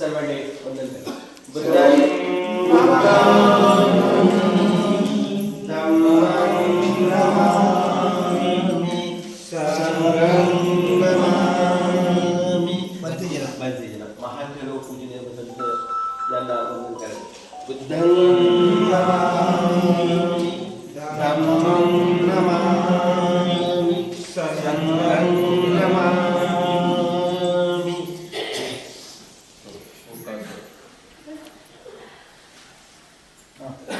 सर्वडे वन्दन्ते बुद्धं नमामि सर्वं Oh.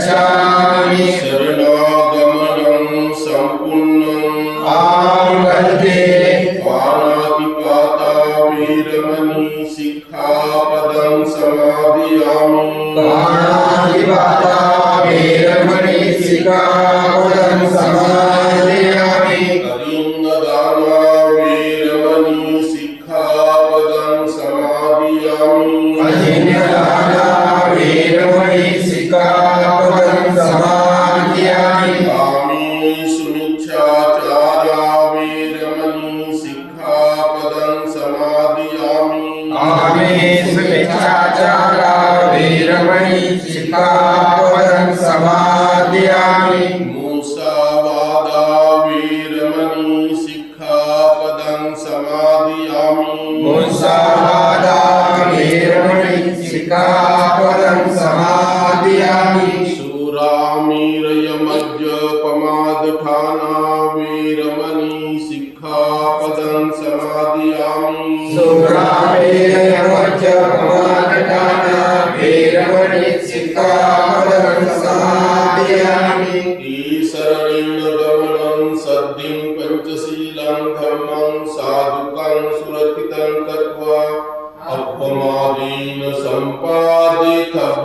गच्छामि शरणागमनं सम्पूर्णम्। आं वन्दे पाणातिपाता वीरमणि शिक्षापदं समादयामि पाणातिपाता वीरमणि समादयामि Amen. अपमादीन सम्पादितव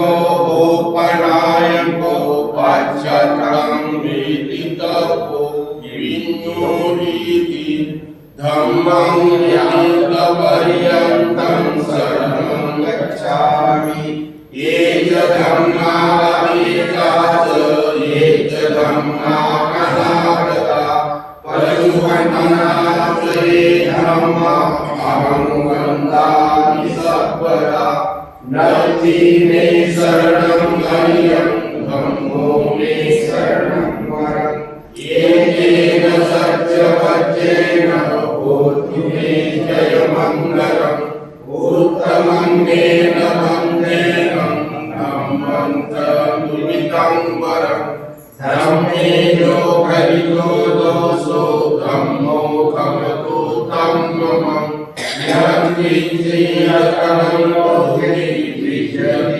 गोपानाय गोपाच्छतां वेदितको विन्योरीति धम्मं यान्तपर्यन्तं शरणं गच्छामि। ये च धम्मा ये च धम्मा कथागता परशुहनाचये धम्मा अहं वन्दामि सर्वदा। न शरणं अय्यं ॐ मे शरणं वर एकेन सत्यवज्रेण भूतु मे जयमङ्गलम् उत्तमं येन मन्देनं नमन्तमितं वरं धम्मे योगरितो दोषो धम्मो खमतो तं मम यं विजयकरं लोके विजयति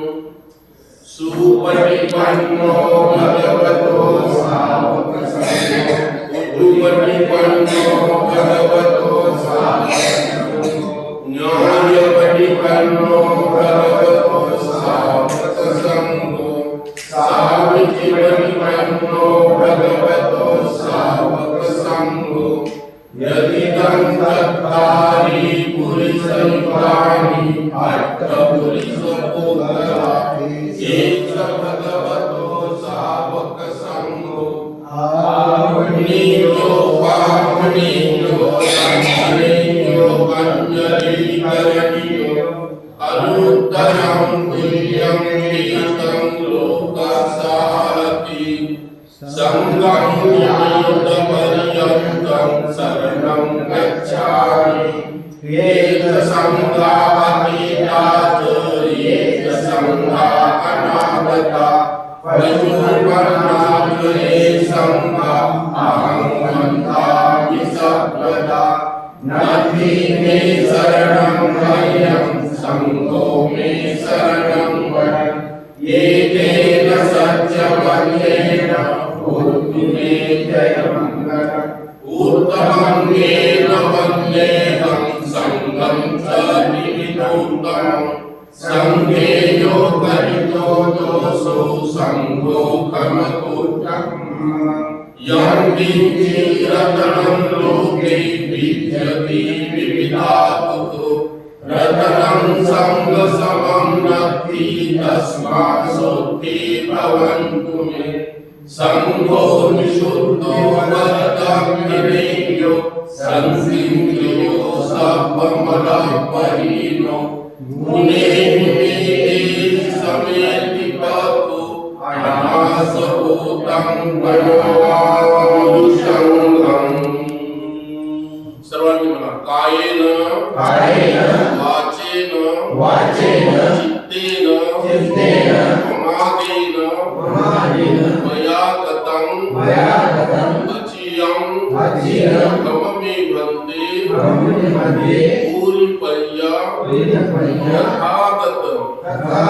तस्मासोत्ति भवन्तु मे अर्थं विभो हरिवपतो भगवतो सावकसंघो उद्धुपरिपन्नो भगवतो सावकसंघो मह्यं मे शरणं वरम् एकेन सत्यवन्येन भूतु मे जयमङ्गलम् उत्तमङ्गेन वन्देहं सङ्गं च निमितोत्तमम् सङ्गे दोषो सङ्गो लोके विद्यति विविधातुः रतनं सङ्गसमं नक्ति तस्मात् सोत्ति भवन्तु मे। सङ्गो निशुद्धो वरदग्नियो संसिन्धियो सपमलपरिणो मुने मुने समेति पातु अनासभूतं वनमानुषङ्गम् पूरिपर्या वेदपर्य यथागत तथा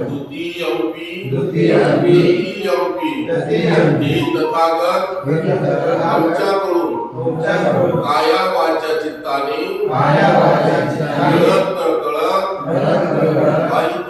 द्वितीयंपि द्वितीयंपि तृतीयंपि तृतीयंपि तथागत आमच्याकडून तुमच्याकडून काया वाचा चित्ताने माया वाचा चित्ताने कळत नकळत कळत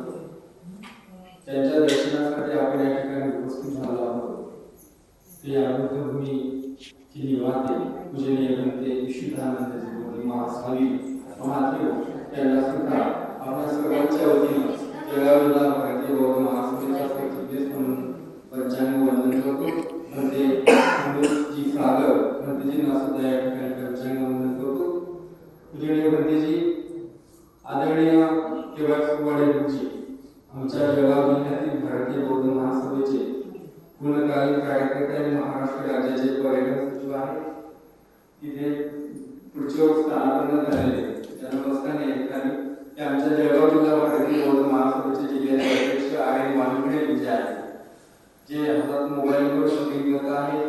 त्यांच्या दर्शनासाठी आपण या ठिकाणी उपस्थित झालो आहोत. ते अरुंधभूमीची निवाते पूजनीय बनते विश्वतानंदजी बोली महास्वामी महादेव यांना सुद्धा आपल्या सर्वांच्या वतीनं जगावरला भारतीय बौद्ध महासभेच्या प्रतिनिधीस म्हणून पंचांग वंदन करतो. म्हणजे जी सागर म्हणतेजींना सुद्धा या ठिकाणी पंचांग वंदन करतो. पूजनीय भंतेजी आदरणीय केवळ वडेलजी आमच्या जळगाव जिल्ह्यातील भारतीय बौद्ध महासभेचे पूर्णकालीन कार्यकर्ते महाराष्ट्र राज्याचे पर्यटन सचिव आहेत. तिथे वर्षी स्थानापन्न झालेले जन्मस्थान या ठिकाणी आमच्या जळगाव जिल्हा भारतीय बौद्ध महासभेचे जिल्ह्याचे अध्यक्ष आर्यन वानखडे विजय आहेत जे हातात मोबाईलवर शूटिंग करत आहे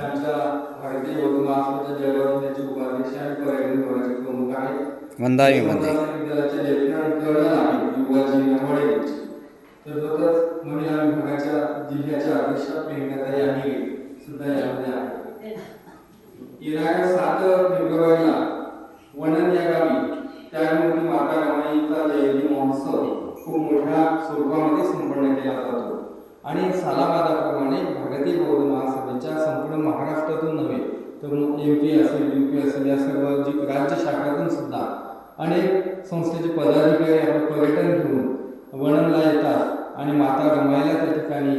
आमच्या भारतीय बौद्ध महासभेच्या जळगाव जिल्ह्याचे उपाध्यक्ष आणि पर्यटन विभागाचे प्रमुख आहेत. वंदावी मध्ये विद्यालयाचे लेफ्टनंट कर्नल आहेत युवाजी नवडे यांचे तर तसंच महिला विभागाच्या जिल्ह्याच्या अध्यक्षा प्रियंकाताई आणि सुद्धा यामध्ये आहे. येणाऱ्या सात फेब्रुवारीला वणन या गावी त्यामध्ये माता रमाईचा जयंती महोत्सव खूप मोठ्या स्वरूपामध्ये संपन्न केला जातो. आणि सालाबादाप्रमाणे भारतीय बौद्ध महासभेच्या संपूर्ण महाराष्ट्रातून नव्हे तर एम पी असेल यू पी असेल या सर्व जी राज्य शाखातून सुद्धा अनेक संस्थेचे पदाधिकारी आपण पर्यटन घेऊन वणनला येतात आणि माता रमायला त्या ठिकाणी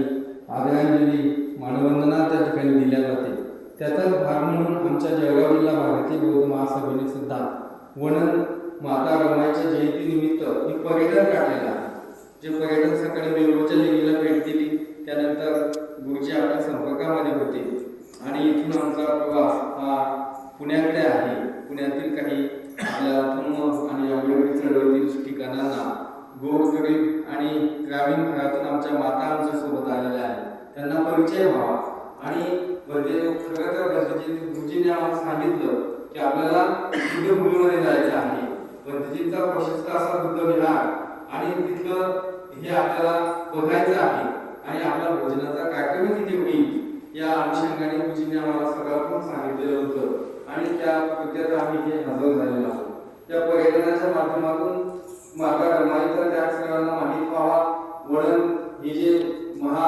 आदरांजली मानवंदना त्या ठिकाणी दिल्या जाते. त्याचाच भाग म्हणून आमच्या जळगाव जिल्हा भारतीय बौद्ध महासभेने सुद्धा वणन माता रमाईच्या जयंतीनिमित्त एक पर्यटन काढलेलं आहे. जे पर्यटन सकाळी वेरूळच्या लेणीला भेट दिली. त्यानंतर गुरुजी आपल्या संपर्कामध्ये होते. आणि इथून आमचा प्रवास हा पुण्याकडे आहे. पुण्यातील काही आपल्या आणि आंबेडकरी ठिकाणांना गोरगरीब आणि ग्रामीण भागातून आमच्या माता आमच्यासोबत आलेल्या आहेत. त्यांना परिचय व्हावा. आणि म्हणजे खरं तर आम्हाला सांगितलं की आपल्याला बुद्धभूमीमध्ये जायचं आहे. गणपतीचा प्रशस्त असा बुद्ध विहार आणि तिथलं हे आपल्याला बघायचं आहे. आणि आपला भोजनाचा कार्यक्रम तिथे होईल या अनुषंगाने गुरुजीने आम्हाला सगळं पण सांगितलेलं होतं. आणि त्या कृत्यात आम्ही हे हजर झालेलो आहोत. त्या पर्यटनाच्या माध्यमातून माता तर त्या सगळ्यांना माहीत व्हावा वळण हे जे महा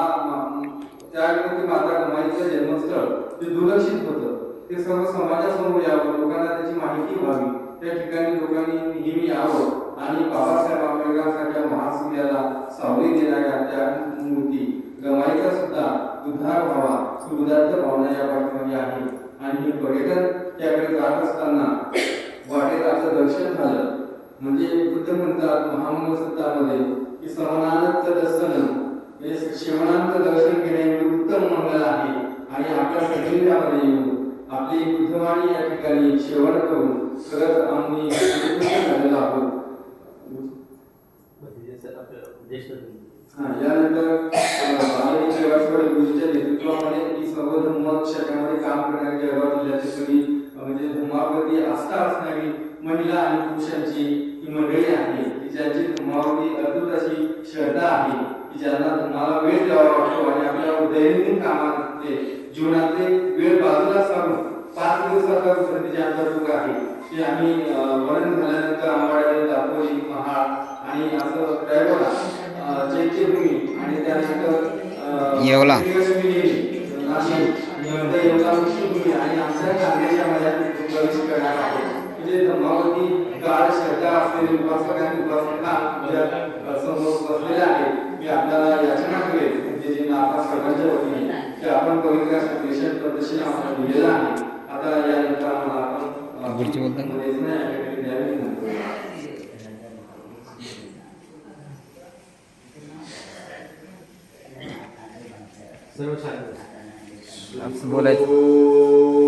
त्यावेळी त्यामध्ये माता रमाईचं जन्मस्थळ ते दुर्लक्षित होतं. ते सर्व समाजासमोर यावं लोकांना त्याची माहिती व्हावी. त्या ठिकाणी लोकांनी नेहमी यावं. आणि बाबासाहेब आंबेडकरांसारख्या महासूर्याला सावली देणाऱ्या त्या मूर्ती रमाईचा सुद्धा उद्धार व्हावा ही उदात्त भावना या पाठीमध्ये आहे. आणि हे पर्यटन त्याकडे जात असताना वाटेत आपलं दर्शन झालं. म्हणजे बुद्ध म्हणतात महामंगल सत्तामध्ये की समानानंत दर्शन म्हणजे शिवणांचं दर्शन घेणे उत्तम मंगल आहे. आणि आपल्या सैनिकामध्ये येऊन आपली बुद्धवाणी या ठिकाणी शेवण करून खरंच आम्ही झालेलो आहोत. यानंतर बालाजी शेवासकडे गुरुजीच्या नेतृत्वामध्ये सर्व धर्म क्षेत्रामध्ये काम करणारी जळगाव जिल्ह्याची सगळी अं, म्हणजे धर्मावरती आस्था असणारी महिला आणि पुरुषांची ही मंडळी आहे की ज्यांची धर्मावरती अद्भुत अशी श्रद्धा आहे की ज्यांना धर्माला वेळ द्यावा वाटतो आणि आपल्या दैनंदिन कामातले जीवनातले वेळ बाजूला सारून पाच दिवसाचा गणपतीचे आमचा टूर आहे ते आम्ही अं, वर्णन झाल्यानंतर आंबाडे दापोली महाड आणि असं ड्रायव्हर चैत्यभूमी आणि त्यानंतर येवला. आणि आमच्या खानदेशा मध्ये प्रवेश करणार आहोत म्हणजे धर्मावरती गाढ श्रद्धा असलेले उपासक आणि उपासिका आपल्या, अं, समोर बसलेले आहेत मी आपल्याला याचना करेल म्हणजे जे नाथा सर्वांच्या वतीने की आपण पवित्र देशात पद्धतीने आम्हाला दिलेला आहे. आता यानंतर आम्हाला आपण बोलतात.